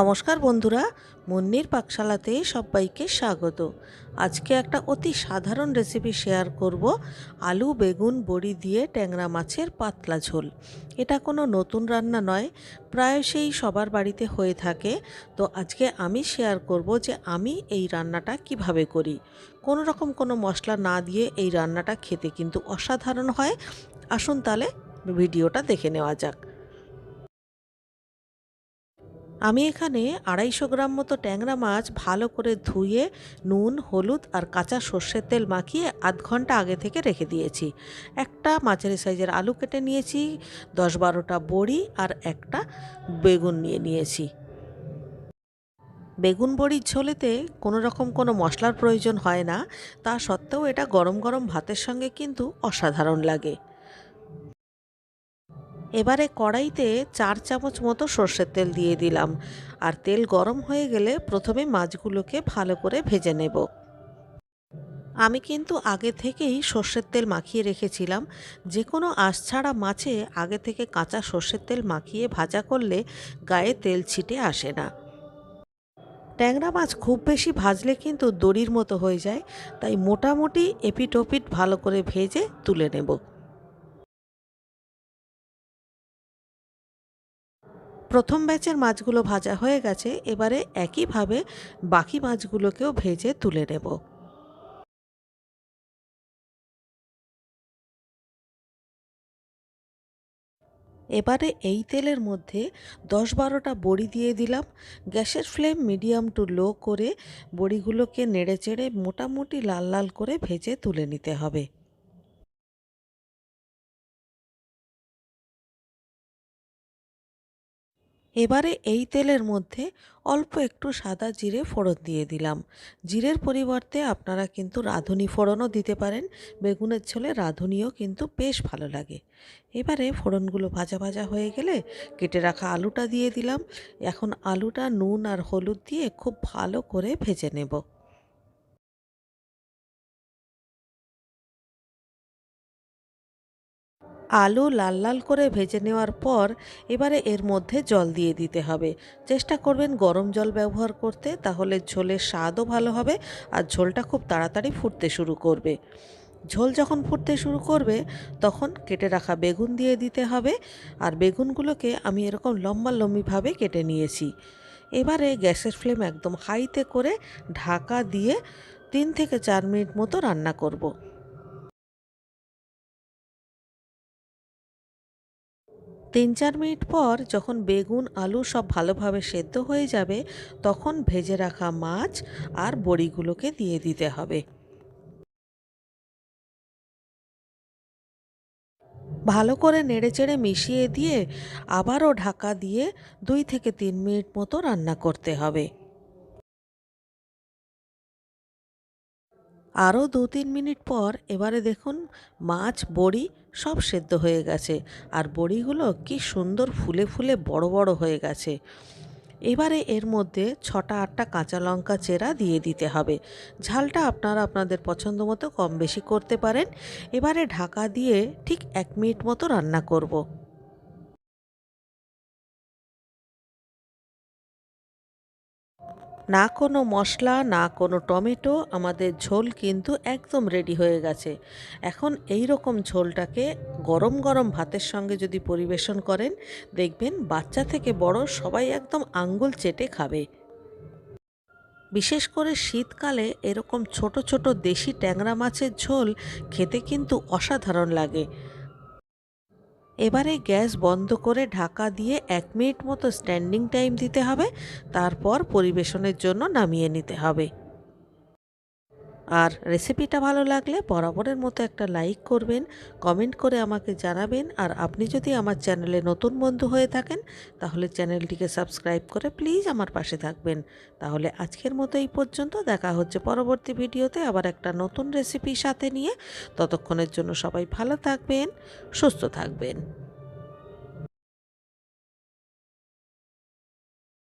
নমস্কার বন্ধুরা, মুন্নির পাকশালাতে সবাইকে স্বাগত। আজকে একটা অতি সাধারণ রেসিপি শেয়ার করব, আলু, বেগুন, বড়ি দিয়ে ট্যাংরা মাছের পাতলা ঝোল। এটা কোনো নতুন রান্না নয় প্রায়শই সবার বাড়িতে হয়ে থাকে। তো আজকে আমি শেয়ার করব যে আমি এই রান্নাটা কীভাবে করি। কোনো রকম কোনো মশলা না দিয়ে এই রান্নাটা খেতে কিন্তু অসাধারণ হয়। আসুন তাহলে ভিডিওটা দেখে নেওয়া যাক। আমি এখানে আড়াইশো গ্রাম মতো ট্যাংরা মাছ ভালো করে ধুয়ে, নুন, হলুদ আর কাঁচা সর্ষের তেল মাখিয়ে আধ ঘণ্টা আগে থেকে রেখে দিয়েছি। একটা মাছের সাইজের আলু কেটে নিয়েছি, দশ বারোটা বড়ি আর একটা বেগুন নিয়ে নিয়েছি। বেগুন বড়ির ঝোলেতে কোনো রকম কোনো মশলার প্রয়োজন হয় না, তা সত্ত্বেও এটা গরম গরম ভাতের সঙ্গে কিন্তু অসাধারণ লাগে। এবারে কড়াইতে চার চামচ মতো সর্ষের তেল দিয়ে দিলাম। আর তেল গরম হয়ে গেলে প্রথমে মাছগুলোকে ভালো করে ভেজে নেব। আমি কিন্তু আগে থেকেই সর্ষের তেল মাখিয়ে রেখেছিলাম। যে কোনো আঁশ ছাড়া মাছে আগে থেকে কাঁচা সর্ষের তেল মাখিয়ে ভাজা করলে গায়ে তেল ছিটে আসে না। ট্যাংরা মাছ খুব বেশি ভাজলে কিন্তু দড়ির মতো হয়ে যায়। তাই মোটামুটি এপিট ওপিট ভালো করে ভেজে তুলে নেব। প্রথম ব্যাচের মাছগুলো ভাজা হয়ে গেছে, এবারে একইভাবে বাকি মাছগুলোকেও ভেজে তুলে নেব। এবারে এই তেলের মধ্যে দশ বারোটা বড়ি দিয়ে দিলাম। গ্যাসের ফ্লেম মিডিয়াম টু লো করে বড়িগুলোকে নেড়ে চেড়ে মোটামুটি লাল লাল করে ভেজে তুলে নিতে হবে। এবারে এই তেলের মধ্যে অল্প একটু সাদা জিরে ফোড়ন দিয়ে দিলাম। জিরের পরিবর্তে আপনারা কিন্তু রাঁধুনি ফোড়নও দিতে পারেন, বেগুনের ঝোলে রাঁধুনিও কিন্তু বেশ ভালো লাগে। এবারে ফোড়নগুলো ভাজা ভাজা হয়ে গেলে কেটে রাখা আলুটা দিয়ে দিলাম। এখন আলুটা নুন আর হলুদ দিয়ে খুব ভালো করে ভেজে নেব। আলু লাল লাল করে ভেজে নেওয়ার পর এবারে এর মধ্যে জল দিয়ে দিতে হবে। চেষ্টা করবেন গরম জল ব্যবহার করতে, তাহলে ঝোলের স্বাদও ভালো হবে আর ঝোলটা খুব তাড়াতাড়ি ফুটতে শুরু করবে। ঝোল যখন ফুটতে শুরু করবে, তখন কেটে রাখা বেগুন দিয়ে দিতে হবে আর বেগুনগুলোকে আমি এরকম লম্বা লম্বিভাবে কেটে নিয়েছি। এবারে গ্যাসের ফ্লেম একদম হাইতে করে ঢাকা দিয়ে তিন থেকে চার মিনিট মতো রান্না করব। তিন চার মিনিট পর যখন বেগুন, আলু সব ভালোভাবে সেদ্ধ হয়ে যাবে, তখন ভেজে রাখা মাছ আর বড়িগুলোকে দিয়ে দিতে হবে। ভালো করে নেড়েচেড়ে মিশিয়ে দিয়ে আবারও ঢাকা দিয়ে দুই থেকে তিন মিনিট মতো রান্না করতে হবে। আরও দু তিন মিনিট পর এবারে দেখুন মাছ, বড়ি সব সেদ্ধ হয়ে গেছে। আর বড়িগুলো কি সুন্দর ফুলে ফুলে বড় বড় হয়ে গেছে। এবারে এর মধ্যে ছটা আটটা কাঁচা লঙ্কা চেরা দিয়ে দিতে হবে। ঝালটা আপনারা আপনাদের পছন্দ মতো কম বেশি করতে পারেন। এবারে ঢাকা দিয়ে ঠিক এক মিনিট মতো রান্না করব। না কোনো মশলা, না কোনো টমেটো, আমাদের ঝোল কিন্তু একদম রেডি হয়ে গেছে। এখন এই রকম ঝোলটাকে গরম গরম ভাতের সঙ্গে যদি পরিবেশন করেন, দেখবেন বাচ্চা থেকে বড় সবাই একদম আঙ্গুল চেটে খাবে। বিশেষ করে শীতকালে এরকম ছোট ছোট দেশি ট্যাংরা মাছের ঝোল খেতে কিন্তু অসাধারণ লাগে। এবারে গ্যাস বন্ধ করে ঢাকা দিয়ে এক মিনিট মতো স্ট্যান্ডিং টাইম দিতে হবে, তারপর পরিবেশনের জন্য নামিয়ে নিতে হবে। আর রেসিপিটা ভালো লাগলে বরাবরের মতো একটা লাইক করবেন কমেন্ট করে আমাকে জানাবেন। আর আপনি যদি আমার চ্যানেলে নতুন বন্ধু হয়ে থাকেন, তাহলে চ্যানেলটিকে সাবস্ক্রাইব করে প্লিজ আমার পাশে থাকবেন। তাহলে আজকের মতো এই পর্যন্ত, দেখা হচ্ছে পরবর্তী ভিডিওতে আবার একটা নতুন রেসিপি সাথে নিয়ে। ততক্ষণের জন্য সবাই ভালো থাকবেন, সুস্থ থাকবেন।